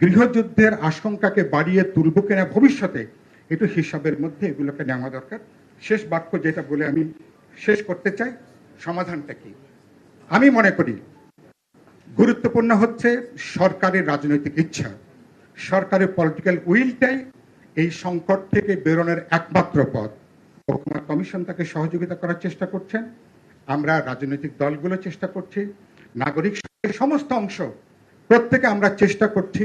গৃহযুদ্ধের আশঙ্কাকে বাড়িয়ে তুলব কিনা ভবিষ্যতে একটু হিসাবের মধ্যে এগুলোকে নেওয়া দরকার। শেষ বাক্য যেটা বলে আমি শেষ করতে চাই, সমাধানটা কি? আমি মনে করি, গুরুত্বপূর্ণ হচ্ছে সরকারের রাজনৈতিক ইচ্ছা। সরকারের পলিটিক্যাল উইলটাই এই সংকট থেকে বেরোনোর একমাত্র পথ। ঐকমত্য কমিশন তাকে সহযোগিতা করার চেষ্টা করছেন আমরা রাজনৈতিক দলগুলো চেষ্টা করছি। নাগরিক সমস্ত অংশ প্রত্যেকে আমরা চেষ্টা করছি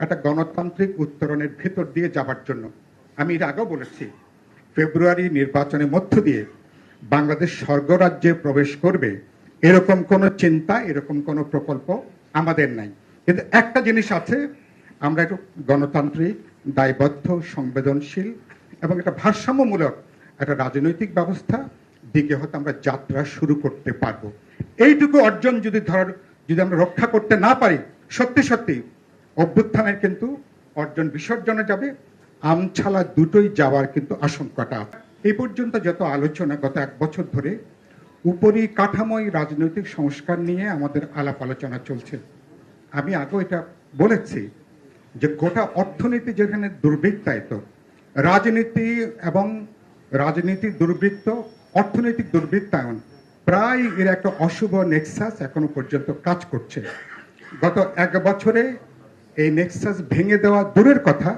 একটা গণতান্ত্রিক উত্তরণের ভেতর দিয়ে যাবার জন্য। আমি এর আগেও বলেছি, ফেব্রুয়ারি নির্বাচনের মধ্য দিয়ে বাংলাদেশ স্বর্গরাজ্যে প্রবেশ করবে, এরকম কোনো চিন্তা, এরকম কোনো প্রকল্প আমাদের নাই। কিন্তু একটা জিনিস আছে, আমরা একটু গণতান্ত্রিক, দায়বদ্ধ, সংবেদনশীল এবং একটা ভারসাম্যমূলক একটা রাজনৈতিক ব্যবস্থা, দিকে হয়তো আমরা যাত্রা শুরু করতে পারব। এইটুকু অর্জন যদি ধর যদি আমরা রক্ষা করতে না পারি সত্যি সত্যি, অভ্যুত্থানের কিন্তু অর্জন বিসর্জনে যাবে, আমছালা দুটোই যাওয়ার কিন্তু আশঙ্কাটা। এই পর্যন্ত যত আলোচনা গত এক বছর ধরে উপরি কাঠামোই রাজনৈতিক সংস্কার নিয়ে আমাদের আলাপ আলোচনা চলছে আমি আগেও এটা বলেছি যে গোটা অর্থনীতি যেখানে দুর্বৃত্তায়িত, রাজনীতি এবং রাজনীতি দুর্বৃত্ত, অর্থনৈতিক দুর্বৃত্তায়ন, প্রায় এর একটা অশুভ নেক্সাস এখনও পর্যন্ত কাজ করছে গত এক বছরে এই নেক্সাস ভেঙে দেওয়া দূরের কথা,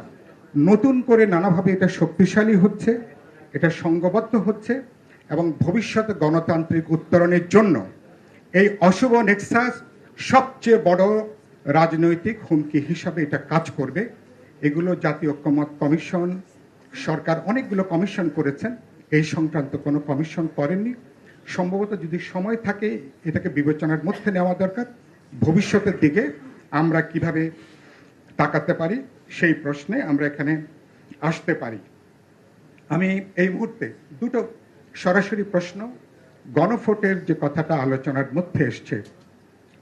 নতুন করে নানাভাবে এটা শক্তিশালী হচ্ছে, এটা সঙ্গবদ্ধ হচ্ছে এবং ভবিষ্যতে গণতান্ত্রিক উত্তরণের জন্য এই অশুভ নেক্সাস সবচেয়ে বড় রাজনৈতিক হুমকি হিসাবে এটা কাজ করবে। এগুলো জাতীয় ঐক্যমত কমিশন, সরকার অনেকগুলো কমিশন করেছেন। এই সংক্রান্ত কোনো কমিশন করেননি। সম্ভবত যদি সময় থাকে, এটাকে বিবেচনার মধ্যে নেওয়া দরকার। ভবিষ্যতের দিকে আমরা কীভাবে তাকাতে পারি, সেই প্রশ্নে আমরা এখানে আসতে পারি। আমি এই মুহূর্তে দুটো সরাসরি প্রশ্ন, গণভোটের যে কথাটা আলোচনার মধ্যে এসছে,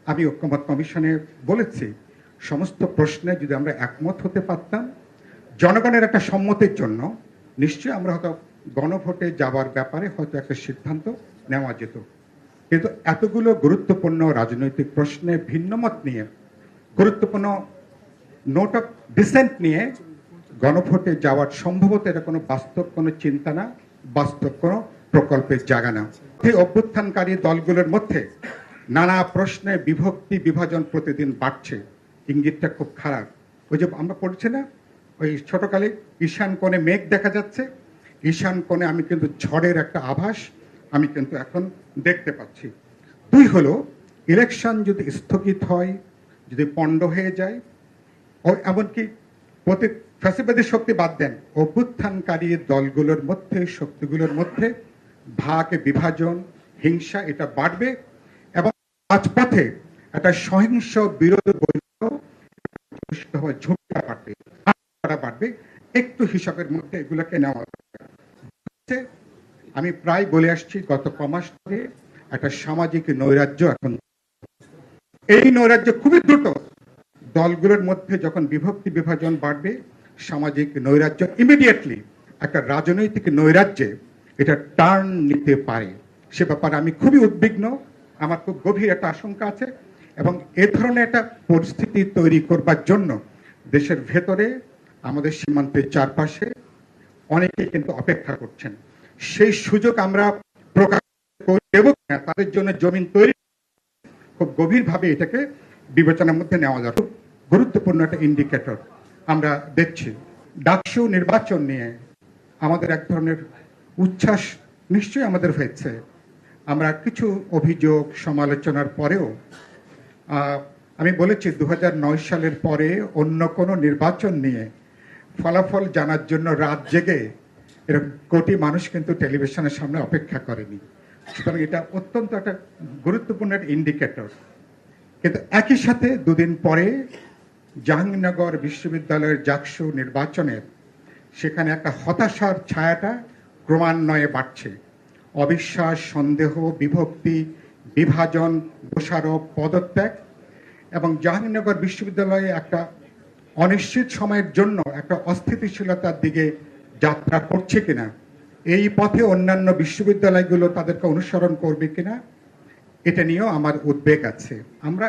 আমি ঐক্যমত কমিশনে বলেছি, সমস্ত প্রশ্নে যদি আমরা একমত হতে পারতাম, জনগণের একটা সম্মতির জন্য নিশ্চয়ই আমরা হয়তো গণভোটে যাওয়ার ব্যাপারে হয়তো একটা সিদ্ধান্ত নেওয়া যেত। কিন্তু এতগুলো গুরুত্বপূর্ণ রাজনৈতিক প্রশ্নে ভিন্নমত নিয়ে, গুরুত্বপূর্ণ নোট অফ ডিসেন্ট নিয়ে গণভোটে যাওয়ার সম্ভবত এটা কোনো বাস্তব কোনো চিন্তা না, বাস্তব কোনো প্রকল্পের জায়গা না। এই অভ্যুত্থানকারী দলগুলোর মধ্যে নানা প্রশ্নে বিভক্তি বিভাজন প্রতিদিন বাড়ছে। ইঙ্গিতটা খুব খারাপ। ওই যে আমরা পড়ছি না, ওই ছোটকালে ঈশান কোণে মেঘ দেখা যাচ্ছে। ঈশান কোণে আমি কিন্তু ঝড়ের একটা আভাস আমি কিন্তু এখন দেখতে পাচ্ছি। দুই হলো ইলেকশন যদি স্থগিত হয়, যদি পণ্ড হয়ে যায়, ও এমনকি প্রতি ফ্যাসিবাদী শক্তি বাদ দেন, অভ্যুত্থানকারী দলগুলোর মধ্যে, শক্তিগুলোর মধ্যে ভাগ, বিভাজন, হিংসা এটা বাড়বে এবং রাজপথে একটা সহিংস বিরোধ ঝুঁকিটা বাড়বে বাড়বে। একটু হিসাবের মধ্যে এগুলোকে নেওয়া আমি প্রায় বলে আসছি, গত কমাস ধরে একটা সামাজিক নৈরাজ্য এখন। এই নৈরাজ্য খুবই দ্রুত দলগুলোর মধ্যে যখন বিভক্তি বিভাজন বাড়বে, সামাজিক নৈরাজ্য ইমিডিয়েটলি একটা রাজনৈতিক নৈরাজ্যে এটা টার্ন নিতে পারে। সে ব্যাপারে আমি খুবই উদ্বিগ্ন, আমার খুব গভীর একটা আশঙ্কা আছে এবং এ ধরনের একটা পরিস্থিতি তৈরি করবার জন্য দেশের ভেতরে, আমাদের সীমান্তের চারপাশে অনেকে কিন্তু অপেক্ষা করছেন। সেই সুযোগ আমরা প্রকাশ দেব তাদের জন্য জমিন তৈরি খুব গভীরভাবে এটাকে বিবেচনার মধ্যে নেওয়া যাবে গুরুত্বপূর্ণ একটা ইন্ডিকেটর আমরা দেখছি। ডাকসু নির্বাচন নিয়ে আমাদের এক ধরনের উচ্ছ্বাস নিশ্চয়ই আমাদের হয়েছে। আমরা কিছু অভিযোগ, সমালোচনার পরেও আমি বলেছি দু হাজার নয় সালের পরে অন্য কোনো নির্বাচন নিয়ে ফলাফল জানার জন্য রাত জেগে এরকম কোটি মানুষ কিন্তু টেলিভিশনের সামনে অপেক্ষা করেনি। সুতরাং এটা অত্যন্ত একটা গুরুত্বপূর্ণ ইন্ডিকেটর কিন্তু একই সাথে দুদিন পরে জাহাঙ্গীরনগর বিশ্ববিদ্যালয়ের জাকসু নির্বাচনের সেখানে একটা হতাশার ছায়াটা ক্রমান্বয়ে বাড়ছে। অবিশ্বাস, সন্দেহ, বিভক্তি, বিভাজন, দোষারোপ, পদত্যাগ এবং জাহাঙ্গীরনগর বিশ্ববিদ্যালয়ে একটা অনিশ্চিত সময়ের জন্য একটা অস্থিতিশীলতার দিকে যাত্রা করছে কিনা, এই পথে অন্যান্য বিশ্ববিদ্যালয়গুলো তাদেরকে অনুসরণ করবে কিনা, এটা নিয়েও আমার উদ্বেগ আছে। আমরা